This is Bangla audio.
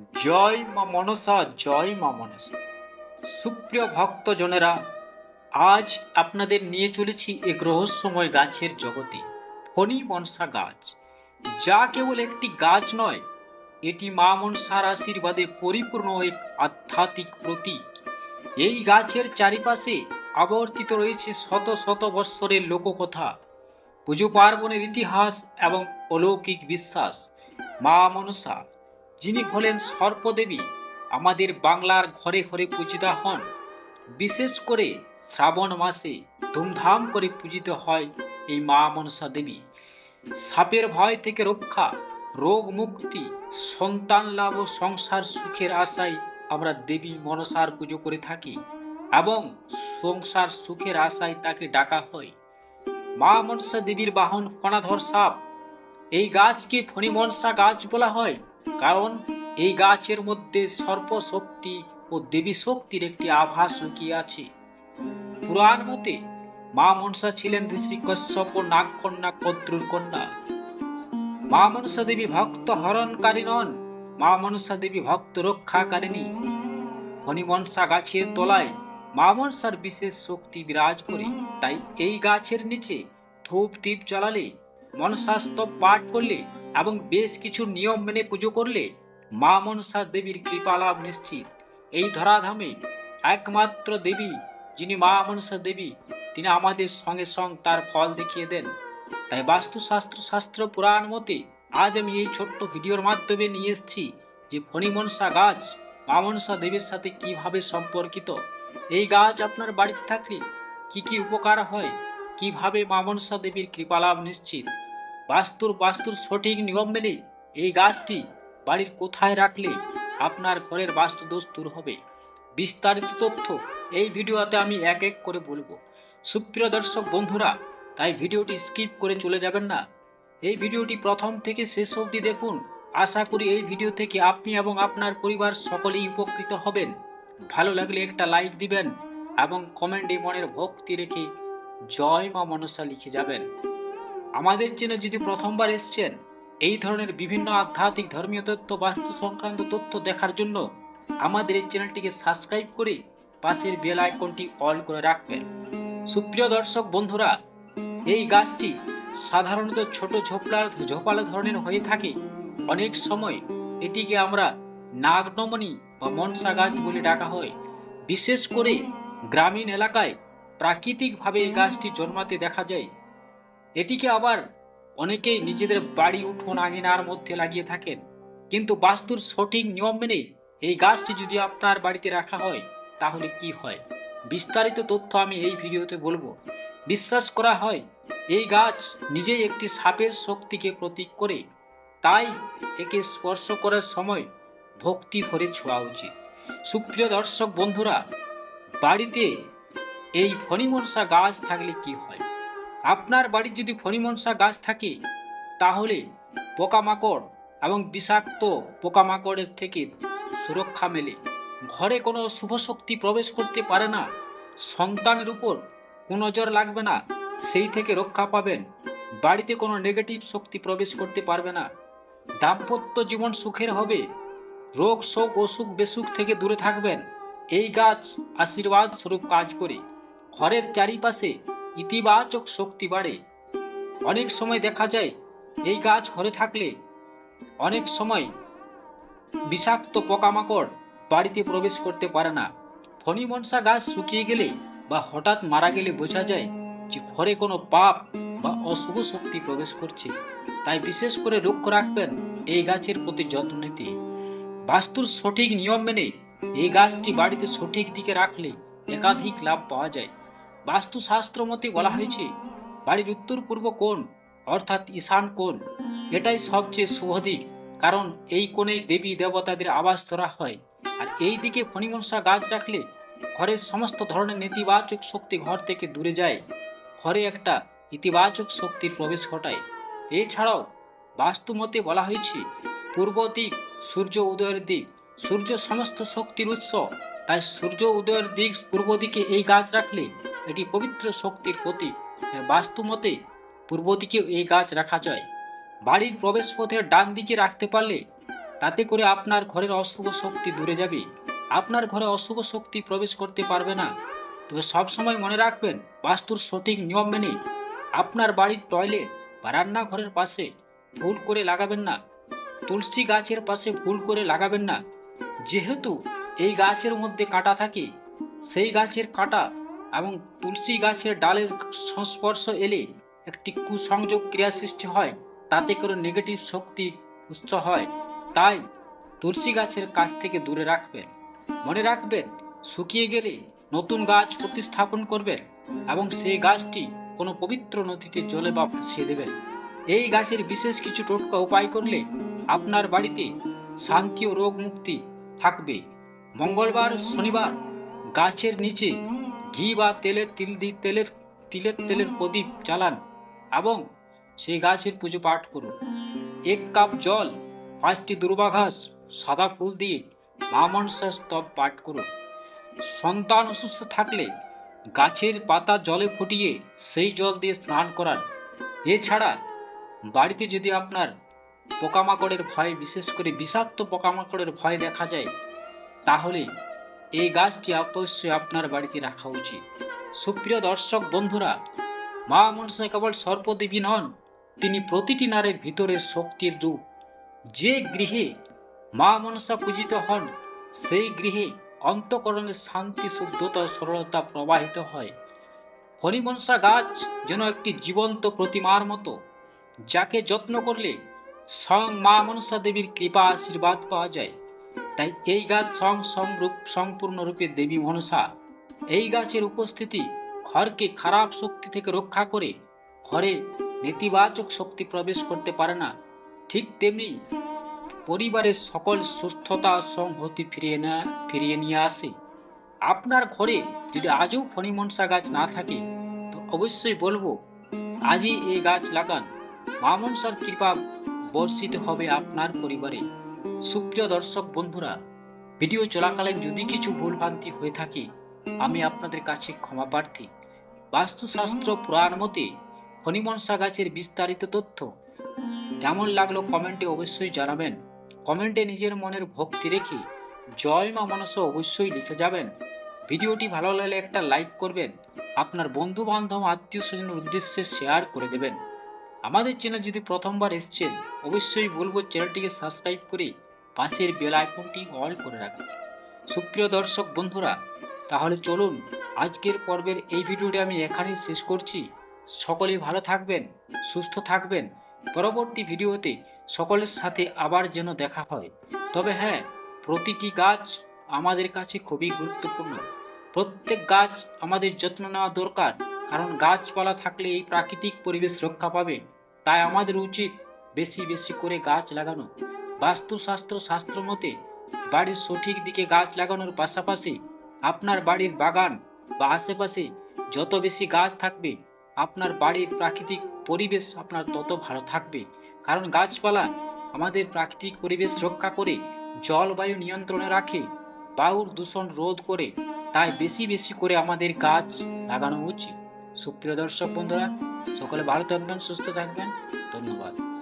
জয় মা মনসা, জয় মা মনসা। সুপ্রিয় ভক্তজনেরা, আজ আপনাদের নিয়ে চলেছি এক রহস্যময় গাছের জগতে, ফণি মনসা গাছ। যা কেবল একটি গাছ নয়, এটি মা মনসার আশীর্বাদে পরিপূর্ণ এক আধ্যাত্মিক প্রতীক। এই গাছের চারিপাশে আবর্তিত রয়েছে শত শত বৎসরের লোককথা, পুজো পার্বণের ইতিহাস এবং অলৌকিক বিশ্বাস। মা মনসা যিনি হলেন সর্পদেবী, আমাদের বাংলার ঘরে ঘরে পূজিতা হন। বিশেষ করে শ্রাবণ মাসে ধুমধাম করে পূজিত হয় এই মা মনসা দেবী। সাপের ভয় থেকে রক্ষা, রোগ মুক্তি, সন্তান লাভ ও সংসার সুখের আশায় আমরা দেবী মনসার পুজো করে থাকি এবং সংসার সুখের আশায় তাকে ডাকা হয়। মা মনসা দেবীর বাহন ফণাধর সাপ, এই গাছকে ফণিমনসা গাছ বলা হয়। কারণ এই গাছের মধ্যে সর্পশক্তি ও দেবী শক্তির একটি আভাস লুকিয়ে আছে। পুরাণ মতে মা মনসা ছিলেন ঋষি কশ্যপ ও নাগকন্যা কদ্রুর কন্যা। মা মনসা দেবী ভক্ত হরণকারী নন, মা মনসা দেবী ভক্ত রক্ষাকারিণী। ফণিমনসা গাছের তলায় মা মনসার বিশেষ শক্তি বিরাজ করে, তাই এই গাছের নিচে ধূপ দ্বীপ জ্বালালে মনসাস্তব পাঠ করলে এবং বেশ কিছু নিয়ম মেনে পুজো করলে মা মনসা দেবীর কৃপা লাভ নিশ্চিত। এই ধরাধামে একমাত্র দেবী, যিনি মা মনসা দেবী, তিনি আমাদের সঙ্গে সঙ্গে তার ফল দেখিয়ে দেন। তাই বাস্তুশাস্ত্র শাস্ত্র পুরাণ মতে আজ আমি এই ছোট্ট ভিডিওর মাধ্যমে নিয়ে এসেছি যে ফণিমনসা গাছ মা মনসা দেবীর সাথে কীভাবে সম্পর্কিত, এই গাছ আপনার বাড়িতে থাকলে কি কি উপকার হয়, কীভাবে মা মনসা দেবীর কৃপালাভ নিশ্চিত। বাস্তুর বাস্তুর সঠিক নিয়ম মেনে এই গাছটি বাড়ির কোথায় রাখলে আপনার ঘরের বাস্তু দোষ দূর হবে? বিস্তারিত তথ্য এই ভিডিওতে আমি এক এক করে বলব। সুপ্রিয় দর্শক বন্ধুরা, তাই ভিডিওটি স্কিপ করে চলে যাবেন না। এই ভিডিওটি প্রথম থেকে শেষ অবধি দেখুন। আশা করি এই ভিডিও থেকে আপনি এবং আপনার পরিবার সকলেই উপকৃত হবেন। ভালো লাগলে একটা লাইক দিবেন এবং কমেন্টে মনের ভক্তি রেখে জয় মা মনসা লিখে যাবেন। আমাদের চ্যানেল যদি প্রথমবার এসছেন এই ধরনের বিভিন্ন আধ্যাত্মিক ধর্মীয় তথ্য বাস্তু সংক্রান্ত তথ্য দেখার জন্য আমাদের এই চ্যানেলটিকে সাবস্ক্রাইব করে পাশের বেল আইকনটি অল করে রাখবেন। সুপ্রিয় দর্শক বন্ধুরা এই গাছটি সাধারণত ছোট ঝোপলার ঝোপালো ধরনের হয়ে থাকে। অনেক সময় এটিকে আমরা নাগনমণি বা মনসা গাছ বলে ডাকা হয়। বিশেষ করে গ্রামীণ এলাকায় প্রাকৃতিকভাবে এই গাছটি জন্মাতে দেখা যায়। এটিকে আবার অনেকেই নিজেদের বাড়ি উঠোন আঙিনার মধ্যে লাগিয়ে থাকেন। কিন্তু বাস্তুর সঠিক নিয়ম মেনে এই গাছটি যদি আপনার বাড়িতে রাখা হয়, তাহলে কি হয়? বিস্তারিত তথ্য আমি এই ভিডিওতে বলব। বিশ্বাস করা হয়, এই গাছ নিজেই একটি সাপের শক্তিকে প্রতীক করে। তাই একে স্পর্শ করার সময় ভক্তি ভরে ছোঁয়া উচিত। সুপ্রিয় দর্শক বন্ধুরা, বাড়িতে এই ফণিমনসা গাছ থাকলে কি হয়? আপনার বাড়ির যদি ফণিমনসা গাছ থাকে, তাহলে পোকামাকড় এবং বিষাক্ত পোকামাকড়ের থেকে সুরক্ষা মেলে। ঘরে কোনো শুভ শক্তি প্রবেশ করতে পারে না। সন্তানের উপর নজর লাগবে না। সেই থেকে রক্ষা পাবেন। বাড়িতে কোনো নেগেটিভ শক্তি প্রবেশ করতে পারবে না। দাম্পত্য জীবন সুখের হবে। রোগ, শোক, অসুখ, বেসুখ থেকে দূরে থাকবেন। এই গাছ আশীর্বাদ স্বরূপ কাজ করে। ঘরের চারিপাশে ইতিবাচক শক্তি বাড়ে। অনেক সময় দেখা যায়, এই গাছ ঘরে থাকলে অনেক সময় বিষাক্ত পোকামাকড় বাড়িতে প্রবেশ করতে পারে না। ফণিমনসা গাছ শুকিয়ে গেলে বা হঠাৎ মারা গেলে বোঝা যায় যে ঘরে কোনো পাপ বা অশুভ শক্তি প্রবেশ করছে। তাই বিশেষ করে লক্ষ্য রাখবেন এই গাছের প্রতি যত্ন নিতে। বাস্তুর সঠিক নিয়ম মেনে এই গাছটি বাড়িতে সঠিক দিকে রাখলে একাধিক লাভ পাওয়া যায়। বাস্তুশাস্ত্র মতে বলা হয়েছে, বাড়ির উত্তর পূর্ব কোণ, অর্থাৎ ঈশান কোণ, এটাই সবচেয়ে শুভ দিক কারণ এই কোণে দেবী দেবতাদের আবাস ধরা হয়। আর এই দিকে ফণিমনসা গাছ রাখলে ঘরের সমস্ত ধরনের নেতিবাচক শক্তি ঘর থেকে দূরে যায়, ঘরে একটা ইতিবাচক শক্তির প্রবেশ ঘটায়। এছাড়াও বাস্তুমতে বলা হয়েছে, পূর্ব দিক সূর্য উদয়ের দিক, সূর্য সমস্ত শক্তির উৎস, তাই সূর্য উদয়ের দিক পূর্ব দিকে এই গাছ রাখলে এটি পবিত্র শক্তির প্রতীক। বাস্তুমতে পূর্ব দিকেও এই গাছ রাখা যায়। বাড়ির প্রবেশপথের ডান দিকে রাখতে পারলে তাতে করে আপনার ঘরের অশুভ শক্তি দূরে যাবে। আপনার ঘরে অশুভ শক্তি প্রবেশ করতে পারবে না। তবে সবসময় মনে রাখবেন, বাস্তুর সঠিক নিয়ম মেনে আপনার বাড়ির টয়লেট বা রান্নাঘরের পাশে ভুল করে লাগাবেন না। তুলসী গাছের পাশে ভুল করে লাগাবেন না। যেহেতু এই গাছের মধ্যে কাঁটা থাকে, সেই গাছের কাঁটা এবং তুলসী গাছের ডালের সংস্পর্শ এলে একটি কুসংযোগ ক্রিয়া সৃষ্টি হয়, তাতে করে নেগেটিভ শক্তি উচ্চ হয়। তাই তুলসী গাছের কাছ থেকে দূরে রাখবেন। মনে রাখবেন, শুকিয়ে গেলে নতুন গাছ প্রতিস্থাপন করবেন এবং সেই গাছটি কোনো পবিত্র নদীতে জলে বা ভাসিয়ে দেবেন। এই গাছের বিশেষ কিছু টোটকা উপায় করলে আপনার বাড়িতে শান্তি ও রোগ মুক্তি থাকবে। মঙ্গলবার, শনিবার গাছের নিচে ঘি বা তেলের তিল দি, তেলের, তিলের, তেলের প্রদীপ জ্বালান এবং সেই গাছের পুজো পাঠ করুন। এক কাপ জল, পাঁচটি দুর্বা ঘাস, সাদা ফুল দিয়ে মা মনসার স্তব পাঠ করুন। সন্তান অসুস্থ থাকলে গাছের পাতা জলে ফুটিয়ে সেই জল দিয়ে স্নান করান। এছাড়া বাড়িতে যদি আপনার পোকামাকড়ের ভয়, বিশেষ করে বিষাক্ত পোকামাকড়ের ভয় দেখা যায়, তাহলে এই গাছটি অবশ্যই আপনার বাড়িতে রাখা উচিত। সুপ্রিয় দর্শক বন্ধুরা, মা মনসা কেবল সর্পদেবী নন, তিনি প্রতিটি নারীর ভিতরের শক্তির রূপ। যে গৃহে মা মনসা পূজিত হন, সেই গৃহে অন্তকরণের শান্তি, শুদ্ধতা, সরলতা প্রবাহিত হয়। হরিমনসা গাছ যেন একটি জীবন্ত প্রতিমার মতো, যাকে যত্ন করলে স্বয়ং মা মনসা দেবীর কৃপা আশীর্বাদ পাওয়া যায়। তাই এই গাছ সং সংরূপ সম্পূর্ণরূপে দেবী মনসা। এই গাছের উপস্থিতি ঘরকে খারাপ শক্তি থেকে রক্ষা করে ঘরে নেতিবাচক শক্তি প্রবেশ করতে পারে না। ঠিক তেমনি পরিবারের সকল সুস্থতা সংহতি ফিরিয়ে না, ফিরিয়ে নিয়ে আসে। আপনার ঘরে যদি আজও ফণিমনসা গাছ না থাকে, তো অবশ্যই বলব, আজই এই গাছ লাগান। মা মনসার কৃপা বর্ষিত হবে আপনার পরিবারে। সুপ্রিয় দর্শক বন্ধুরা, ভিডিও চলাকালীন যদি কিছু ভুলভ্রান্তি হয়ে থাকে, আমি আপনাদের কাছে ক্ষমা প্রার্থী। বাস্তুশাস্ত্র পুরাণ মতে হনিমনসা গাছের বিস্তারিত তথ্য। কেমন লাগল কমেন্টে অবশ্যই জানাবেন। কমেন্টে নিজের মনের ভক্তি রেখে জয় মা মনসা অবশ্যই লিখে যাবেন। ভিডিওটি ভালো লাগলে একটা লাইক করবেন। আপনার বন্ধু বান্ধব আত্মীয় স্বজনের উদ্দেশ্যে শেয়ার করে দেবেন। আমাদের চ্যানেল যদি প্রথমবার এসছেন, অবশ্যই বলব চ্যানেলটিকে সাবস্ক্রাইব করে পাশের বেল আইকনটি অল করে রাখুন। সুপ্রিয় দর্শক বন্ধুরা, তাহলে চলুন আজকের পর্বের এই ভিডিওটি আমি এখানেই শেষ করছি। সকলেই ভালো থাকবেন, সুস্থ থাকবেন। পরবর্তী ভিডিওতে সকলের সাথে আবার যেন দেখা হয়। তবে হ্যাঁ প্রতিটি গাছ আমাদের কাছে খুবই গুরুত্বপূর্ণ। প্রত্যেক গাছ আমাদের যত্ন নেওয়া দরকার। কারণ গাছপালা থাকলে এই প্রাকৃতিক পরিবেশ রক্ষা পাবে। তাই আমাদের উচিত বেশি বেশি করে গাছ লাগানো। বাস্তুশাস্ত্র শাস্ত্র মতে, বাড়ির সঠিক দিকে গাছ লাগানোর পাশাপাশি আপনার বাড়ির বাগান বা আশেপাশে যত বেশি গাছ থাকবে, আপনার বাড়ির প্রাকৃতিক পরিবেশ আপনার তত ভালো থাকবে। কারণ গাছপালা আমাদের প্রাকৃতিক পরিবেশ রক্ষা করে, জলবায়ু নিয়ন্ত্রণে রাখে, বায়ুর দূষণ রোধ করে। তাই বেশি বেশি করে আমাদের গাছ লাগানো উচিত। সুপ্রিয় দর্শক বন্ধুরা সকলে ভালো থাকবেন সুস্থ থাকবেন। ধন্যবাদ।